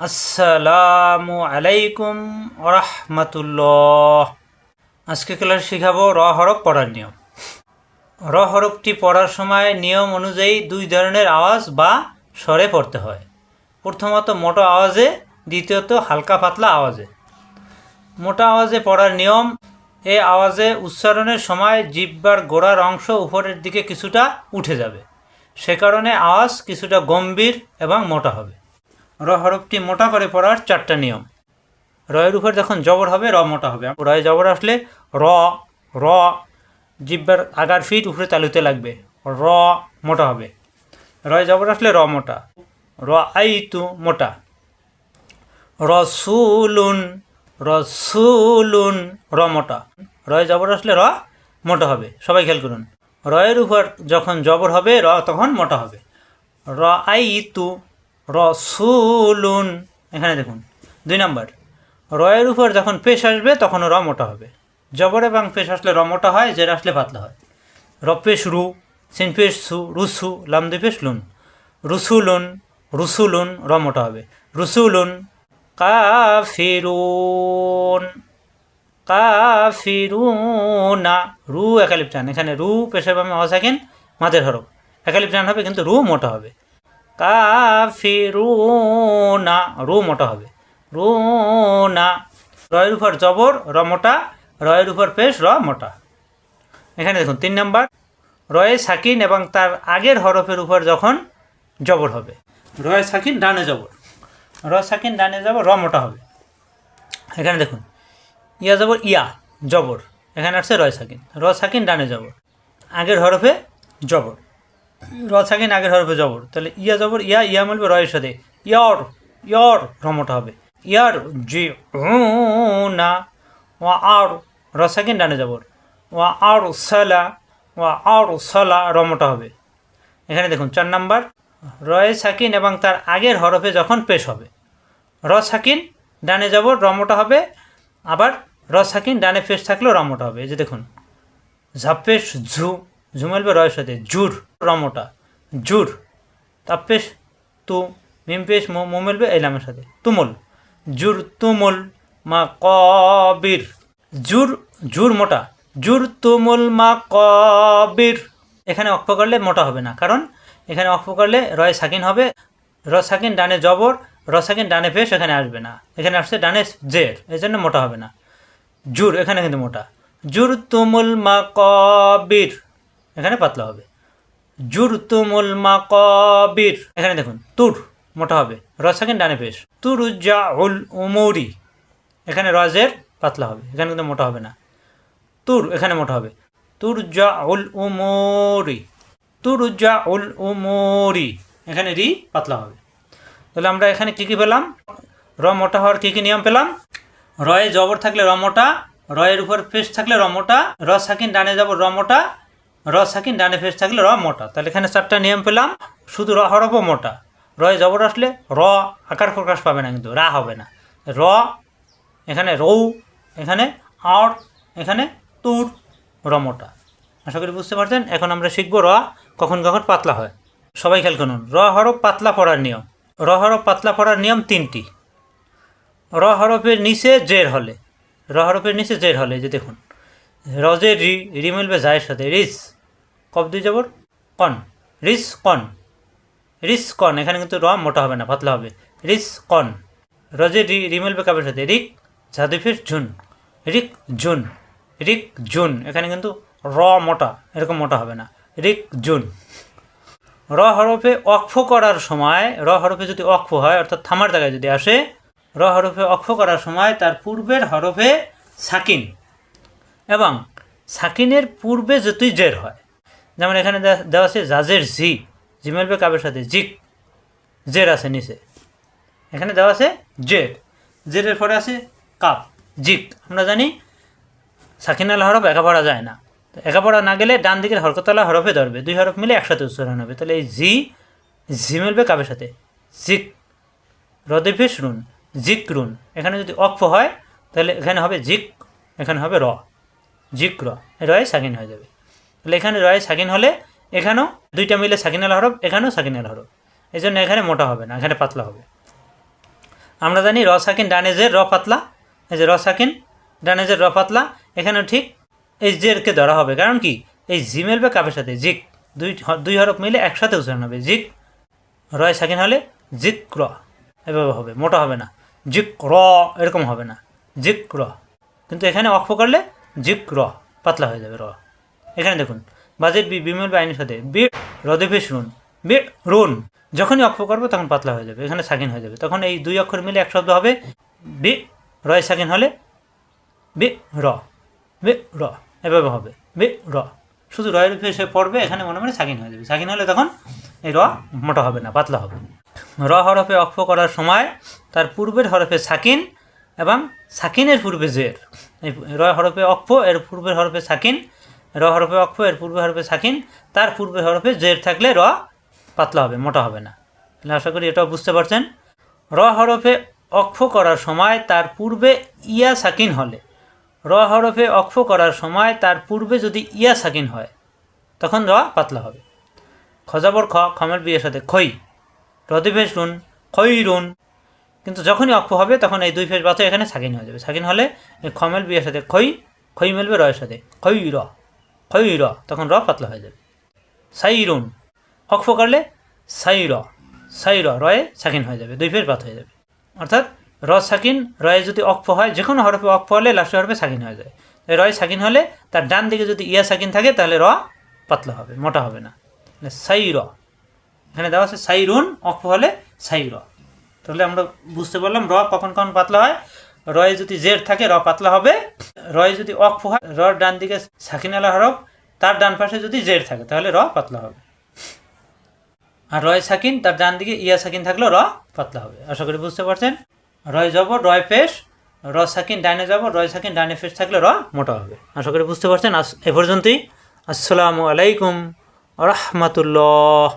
আসসালামু আলাইকুম রহমতুল্লাহ আজকে ক্লাস শিখাবো র হরফ পড়ার নিয়ম। র হরফটি পড়ার সময় নিয়ম অনুযায়ী দুই ধরনের আওয়াজ বা স্বরে পড়তে হয়। প্রথমত মোটা আওয়াজে, দ্বিতীয়ত হালকা পাতলা আওয়াজে। মোটা আওয়াজে পড়ার নিয়ম, এ আওয়াজে উচ্চারণের সময় জিব্বার গোড়ার অংশ উপরের দিকে কিছুটা উঠে যাবে। সে কারণে আওয়াজ কিছুটা গম্ভীর এবং মোটা হবে। র হরফটি মোটা করে পড়ার চারটা নিয়ম। রয়ের উপর যখন জবর হবে, র মোটা হবে। রয়ে জবর আসলে র র, জিব্বার আগার ফিট উপরে তালুতে লাগবে। র মোটা হবে। রয় জবর আসলে র মোটা। র আই তু মোটা। রসুলুন রসুলুন, র মোটা। রয় জবর আসলে র মোটা হবে। সবাই খেয়াল করুন। রয়ের উপর যখন জবর হবে, র তখন মোটা হবে। র আই তু রসুলুন। এখানে দেখুন, দুই নাম্বার। রয়ের উপর যখন পেশ আসবে, তখন র মোটা হবে। জবর এবং পেশ আসলে র মোটা হয়, জের আসলে পাতলা হয়। রপেশ রু সিনপেশ সু রুসু লামদিপেশ লুন। রুসুলুন রুসুলুন, র মোটা হবে। রুসুলুন, কাফিরুন, কাফিরুনা। রু একালিপ টান এখানে রু পেশাব আমি অসাকেন মাঝের হরফ একালিপ টান হবে কিন্তু রু মোটা হবে। কাফিরুনা, রু মোটা হবে। রুনা, রয়ের উপর জবর, র মোটা, রয়ের উপর পেশ, র মোটা। এখানে দেখুন, তিন নম্বর, রয়ে সাকিন এবং তার আগের হরফের উপর যখন জবর হবে। রয়ে সাকিন ডানে জবর। র সাকিন ডানে জবর, র মোটা হবে। এখানে দেখুন, ইয়া জবর ইয়া, জবর। এখানে আসছে রয় সাকিন। র সাকিন ডানে জবর। আগের হরফে জবর। র সাকিন আগের হরফে জবর। তাহলে ইয়া জবর, ইয়া ইয়া মিলবে রয়ের সাথে। ইয়র ইয়র রমটা হবে। ইয়ার, জি না ও আর র সাকিন ডানে জবর। ও আর, সালা ও আর, সালা রমটা হবে। এখানে দেখুন, চার নাম্বার। রয়ে সাকিন এবং তার আগের হরফে যখন পেশ হবে। র সাকিন ডানে জবর, রমটা হবে। আবার র সাকিন ডানে পেশ থাকলেও রমটা হবে। এই যে দেখুন ঝাপ্পেশ ঝু ঝুমেলবে রয়ের সাথে জুর, রমটা, জুর। তাপ্পেশ তু মিমপেশ মোমেলবে এলামের সাথে। তুমুল। জুর, তুমুল মা কবির জুর জুর মোটা। জুর, তুমুল মা কবির এখানে অক্ষ করলে মোটা হবে না। কারণ এখানে অক্ষ করলে রয় সাকিন হবে। র সাকিন ডানে জবর, র সাকিন ডানে পেশ এখানে আসবে না। এখানে আসছে ডানে জের এই জন্য মোটা হবে না। জুর, এখানে কিন্তু মোটা। জুর, তুমুল মা কবির এখানে পাতলা হবে। জুর তুমুল মা কবির এখানে দেখুন, তুর মোটা হবে। র সেকেন্ড ডানে পেশ। তুর জা উল উমৌরি। এখানে রজের পাতলা হবে, এখানে কিন্তু মোটা হবে না। তুর এখানে মোটা হবে। তুর জা উল উমৌরি। তুর জা উল উমৌরি। এখানে রি পাতলা হবে। তাহলে আমরা এখানে কী কী পেলাম? র মোটা হওয়ার কী কী নিয়ম পেলাম? রয়ে জবর থাকলে র মোটা, রয়ের উপর ফেস থাকলে রমোটা মোটা, র সাকিন ডানে যাব র মোটা র সাকিন, ডানে ফেস থাকলে র মোটা। তাহলে এখানে চারটা নিয়ম পেলাম। শুধু র হরফও মোটা। রয়ে জবর আসলে র আকার প্রকাশ পাবে না কিন্তু, রা হবে না। র, এখানে রৌ, এখানে আর এখানে তুর, র মোটা। আশা করি বুঝতে পারছেন? এখন আমরা শিখব র কখন কখন পাতলা হয়। সবাই খেয়াল করুন, র হরফ পাতলা পড়ার নিয়ম। র হরফ পাতলা পড়ার নিয়ম তিনটি। র হরফের নিচে জের হলে। র হরফের নিচে জের হলে যে দেখুন। রজের রি রি মিলবে জায়ের সাথে। রিস, কব দুই যাবর কন। রিস কন। রিস, কন। এখানে কিন্তু র মোটা হবে না, পাতলা হবে। রিস, কন। রজের রি রি মিলবে কাবের সাথে? রিক জাদুফের ঝুন রিক জুন। রিক জুন। এখানে কিন্তু র মোটা, এরকম মোটা হবে না। রিক জুন। র হরফে অক্ষ করার সময়, র হরফে যদি অক্ষ হয়, অর্থাৎ থামার জায়গায় যদি আসে, র হরফে অক্ষ করার সময় তার পূর্বের হরফে সাকিন। এবং সাকিনের পূর্বে যতই জের হয়, যেমন এখানে দেওয়া আছে জাজের জি জিমেলবে কাবের সাথে জিক, জের আছে নিচে। এখানে দেওয়া আছে জের, জেরের পরে আছে কাপ জিক আমরা জানি সাকিনাল হরফ একা পড়া যায় না। তো একা পড়া না গেলে ডান দিকের হরকতলা হরফে ধরবে, দুই হরফ মিলে একসাথে উচ্চারণ হবে। তাহলে এই জি জি মিলবে কাবের সাথে জিক রদেফেশ রুন, জিক রুন। এখানে যদি অক্ষ হয়, তাহলে এখানে হবে জিক, এখানে হবে র। জিক র রয়ে সাকিন হয়ে যাবে। তাহলে এখানে রয়ে সাকিন হলে এখানেও দুইটা মিলে সাকিনাল হরফ, এখানেও সাকিনাল হরফ। এই জন্য এখানে মোটা হবে না, এখানে পাতলা হবে। আমরা জানি র সাকিন ডানে জের র পাতলা। এই যে র সাকিন ডানে র পাতলা। এখানেও ঠিক এই জেরকে ধরা হবে। কারণ কি? এই জি মিলবে কাপের সাথে জিক, দুই দুই হরফ মিলে একসাথে উচ্চারণ হবে। জিক, রয় সাকিন হলে জিক র এভাবে হবে। মোটা হবে না। জিক র এরকম হবে না। জিক র কিন্তু এখানে অক্ষ করলে জিক, র, পাতলা হয়ে যাবে, র। এখানে দেখুন, বাজেট বি বিমল আইনের সাথে, বি রদেভেশ রুন, বি, রুন। যখনই অক্ষ করব, তখন পাতলা হয়ে যাবে, এখানে সাকিন হয়ে যাবে। তখন এই দুই অক্ষর মিলে এক শব্দ হবে, বি, রয় সাকিন হলে, বি, র বি, র, এভাবে হবে, বি, র। শুধু রয়ের উপরে সে পড়বে, এখানে মনে মনে সাকিন হয়ে যাবে। সাকিন হলে তখন এই র মোটা হবে না, পাতলা হবে। র হরফে অক্ষ করার সময়, তার পূর্বের হরফে সাকিন এবং সাকিনের পূর্বে জের। এই র হরফে অক্ষ, এর পূর্বের হরফে সাকিন, র হরফে অক্ষ, এর পূর্বে হরফে সাকিন, তার পূর্বে হরফে জের থাকলে র পাতলা হবে, মোটা হবে না। তাহলে আশা করি এটাও বুঝতে পারছেন। র হরফে অক্ষ করার সময় তার পূর্বে ইয়া সাকিন হলে। র হরফে অক্ষ করার সময় তার পূর্বে যদি ইয়া সাকিন হয়, তখন র পাতলা হবে। খজাবর খ, খমের বিয়ের সাথে খই। রদিভেশ রুন, খই রুন। কিন্তু যখনই অক্ষ হবে, তখন এই দুই ফেস বাতো এখানে সাকিন হয়ে যাবে। সাকিন হলে এই খমেল বিয়ের সাথে খই খই মেলবে রয়ের সাথে। খই র খই র, তখন র পাতলা হয়ে যাবে। সাই রুন অক্ষ করলে সাই র সাই র রয়ে সাকিন হয়ে যাবে, দুই ফেস বাত হয়ে যাবে। অর্থাৎ র সাকিন রয়ে যদি অক্ষ হয় যে কোনো হরফে অক্ষ হলে লাস্টে হরফে সাকিন হয়ে যায়। রয় সাকিন হলে তার ডান দিকে যদি ইয়া সাকিন থাকে, তাহলে র পাতলা হবে, মোটা হবে না। সাই র, এখানে দেওয়া আছে সাই রুন অক্ষ হলে সাই র। তাহলে আমরা বুঝতে পারলাম, র কখন কখন পাতলা হয়? রয়ে যদি জের থাকে, র পাতলা হবে। রয়ে যদি অক্ষ হয়, রর ডান দিকে সাকিনালা হরফ তার ডান পাশে যদি জের থাকে, তাহলে র পাতলা হবে। আর রয় সাকিন, তার ডান দিকে ইয়া সাকিন থাকলেও র পাতলা হবে। আশা করি বুঝতে পারছেন? রয় জবর রয় পেশ র সাকিন ডাইনে জবর রয় সাকিন ডাইনে পেশ থাকলে র মোটা হবে। আশা করি বুঝতে পারছেন? এ পর্যন্তই। আসসালামু আলাইকুম রহমতুল্লাহ।